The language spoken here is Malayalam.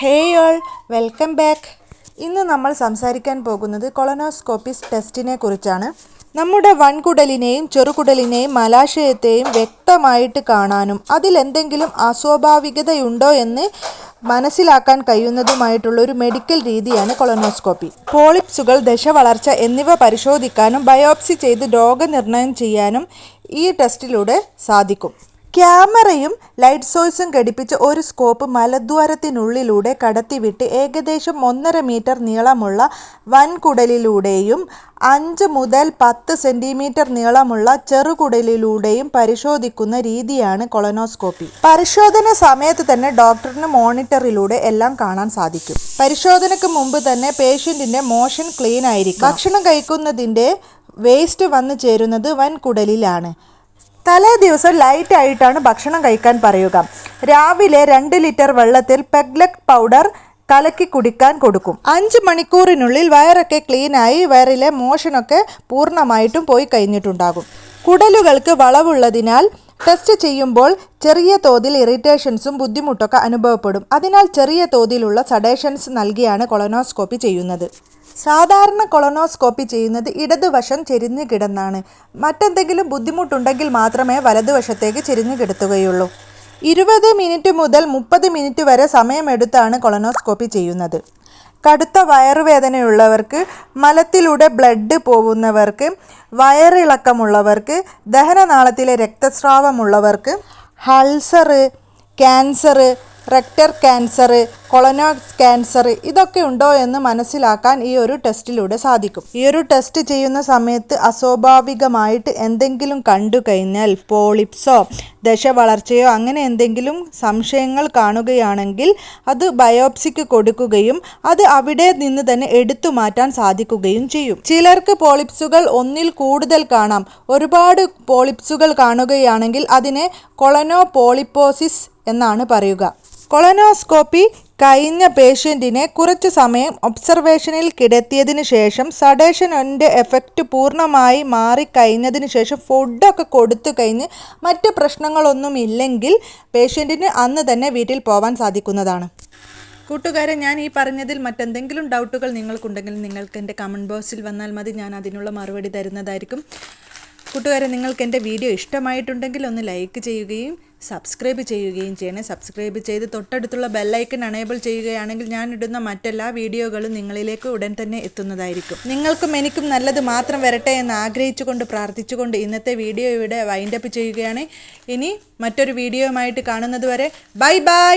ഹേയ് ഓൾ വെൽക്കം ബാക്ക് ഇന്ന് നമ്മൾ സംസാരിക്കാൻ പോകുന്നത് കൊളനോസ്കോപ്പിസ് ടെസ്റ്റിനെ കുറിച്ചാണ്. നമ്മുടെ വൻകുടലിനെയും ചെറുകുടലിനെയും മലാശയത്തെയും വ്യക്തമായിട്ട് കാണാനും അതിലെന്തെങ്കിലും അസ്വാഭാവികതയുണ്ടോ എന്ന് മനസ്സിലാക്കാൻ കഴിയുന്നതുമായിട്ടുള്ള ഒരു മെഡിക്കൽ രീതിയാണ് കൊളനോസ്കോപ്പി പോളിപ്സുകൾ ദശവളർച്ച എന്നിവ പരിശോധിക്കാനും ബയോപ്സി ചെയ്ത് രോഗനിർണയം ചെയ്യാനും ഈ ടെസ്റ്റിലൂടെ സാധിക്കും. ക്യാമറയും ലൈറ്റ് സോഴ്സും ഘടിപ്പിച്ച് ഒരു സ്കോപ്പ് മലദ്വാരത്തിനുള്ളിലൂടെ കടത്തിവിട്ട് ഏകദേശം ഒന്നര മീറ്റർ നീളമുള്ള വൻകുടലിലൂടെയും അഞ്ച് മുതൽ പത്ത് സെന്റിമീറ്റർ നീളമുള്ള ചെറുകുടലിലൂടെയും പരിശോധിക്കുന്ന രീതിയാണ് കൊളനോസ്കോപ്പി. പരിശോധന സമയത്ത് തന്നെ ഡോക്ടറിന് മോണിറ്ററിലൂടെ എല്ലാം കാണാൻ സാധിക്കും. പരിശോധനയ്ക്ക് മുമ്പ് തന്നെ പേഷ്യന്റിന്റെ മോഷൻ ക്ലീൻ ആയിരിക്കും ഭക്ഷണം കഴിക്കുന്നതിന്റെ വേസ്റ്റ് വന്നു ചേരുന്നത് വൻകുടലിലാണ്. തലേ ദിവസം ലൈറ്റ് ആയിട്ടാണ് ഭക്ഷണം കഴിക്കാൻ പറയുക. രാവിലെ രണ്ട് ലിറ്റർ വെള്ളത്തിൽ പെഗ്ലക് പൗഡർ കലക്കി കുടിക്കാൻ കൊടുക്കും. അഞ്ച് മണിക്കൂറിനുള്ളിൽ വയറൊക്കെ ക്ലീനായി വയറിലെ മോഷനൊക്കെ പൂർണമായിട്ടും പോയി കഴിഞ്ഞിട്ടുണ്ടാകും. കുടലുകൾക്ക് വളവുള്ളതിനാൽ ടെസ്റ്റ് ചെയ്യുമ്പോൾ ചെറിയ തോതിൽ ഇറിറ്റേഷൻസും ബുദ്ധിമുട്ടൊക്കെ അനുഭവപ്പെടും. അതിനാൽ ചെറിയ തോതിലുള്ള സഡേഷൻസ് നൽകിയാണ് കൊളനോസ്കോപ്പി ചെയ്യുന്നത്. സാധാരണ കൊളോണോസ്കോപ്പി ചെയ്യുന്നത് ഇടതുവശം ചെരിഞ്ഞു കിടന്നാണ്. മറ്റെന്തെങ്കിലും ബുദ്ധിമുട്ടുണ്ടെങ്കിൽ മാത്രമേ വലതുവശത്തേക്ക് ചെരിഞ്ഞു കിടത്തുകയുള്ളൂ. ഇരുപത് മിനിറ്റ് മുതൽ മുപ്പത് മിനിറ്റ് വരെ സമയമെടുത്താണ് കൊളോണോസ്കോപ്പി ചെയ്യുന്നത്. കടുത്ത വയറുവേദനയുള്ളവർക്ക് മലത്തിലൂടെ ബ്ലഡ് പോകുന്നവർക്ക് വയറിളക്കമുള്ളവർക്ക് ദഹനനാളത്തിലെ രക്തസ്രാവമുള്ളവർക്ക് ഹൾസറ് ക്യാൻസറ് റെക്ടർ ക്യാൻസർ കൊളനോക്സ് ക്യാൻസർ ഇതൊക്കെ ഉണ്ടോ എന്ന് മനസ്സിലാക്കാൻ ഈ ഒരു ടെസ്റ്റിലൂടെ സാധിക്കും. ഈ ഒരു ടെസ്റ്റ് ചെയ്യുന്ന സമയത്ത് അസ്വാഭാവികമായിട്ട് എന്തെങ്കിലും കണ്ടു കഴിഞ്ഞാൽ പോളിപ്സോ ദശ വളർച്ചയോ അങ്ങനെ എന്തെങ്കിലും സംശയങ്ങൾ കാണുകയാണെങ്കിൽ അത് ബയോപ്സിക്ക് കൊടുക്കുകയും അത് അവിടെ നിന്ന് തന്നെ എടുത്തു മാറ്റാൻ സാധിക്കുകയും ചെയ്യും. ചിലർക്ക് പോളിപ്സുകൾ ഒന്നിൽ കൂടുതൽ കാണാം. ഒരുപാട് പോളിപ്സുകൾ കാണുകയാണെങ്കിൽ അതിനെ കൊളനോ പോളിപ്പോസിസ് എന്നാണ് പറയുക. കൊളനോസ്കോപ്പി കഴിഞ്ഞ പേഷ്യന്റിനെ കുറച്ച് സമയം ഒബ്സർവേഷനിൽ കിടത്തിയതിന് ശേഷം സഡേഷന്റെ എഫക്റ്റ് പൂർണമായി മാറിക്കഴിഞ്ഞതിന് ശേഷം ഫുഡൊക്കെ കൊടുത്തു കഴിഞ്ഞ് മറ്റ് പ്രശ്നങ്ങളൊന്നും ഇല്ലെങ്കിൽ പേഷ്യന്റിന് അന്ന് തന്നെ വീട്ടിൽ പോകാൻ സാധിക്കുന്നതാണ്. കൂട്ടുകാരെ ഞാൻ ഈ പറഞ്ഞതിൽ മറ്റെന്തെങ്കിലും ഡൗട്ടുകൾ നിങ്ങൾക്കുണ്ടെങ്കിൽ നിങ്ങൾക്ക് എന്റെ കമന്റ് ബോക്സിൽ വന്നാൽ മതി. ഞാൻ അതിനുള്ള മറുപടി തരുന്നതായിരിക്കും. കൂട്ടുകാരെ നിങ്ങൾക്ക് എന്റെ വീഡിയോ ഇഷ്ടമായിട്ടുണ്ടെങ്കിൽ ഒന്ന് ലൈക്ക് ചെയ്യുകയും സബ്സ്ക്രൈബ് ചെയ്യുകയും ചെയ്യണേ. സബ്സ്ക്രൈബ് ചെയ്ത് തൊട്ടടുത്തുള്ള ബെല്ലൈക്കൺ അണേബിൾ ചെയ്യുകയാണെങ്കിൽ ഞാൻ ഇടുന്ന മറ്റെല്ലാ വീഡിയോകളും നിങ്ങളിലേക്ക് ഉടൻ തന്നെ എത്തുന്നതായിരിക്കും. നിങ്ങൾക്കും എനിക്കും നല്ലത് മാത്രം വരട്ടെ എന്ന് ആഗ്രഹിച്ചുകൊണ്ട് പ്രാർത്ഥിച്ചുകൊണ്ട് ഇന്നത്തെ വീഡിയോ ഇവിടെ വൈൻഡപ്പ് ചെയ്യുകയാണ്. ഇനി മറ്റൊരു വീഡിയോയുമായിട്ട് കാണുന്നത് വരെ ബൈ ബൈ.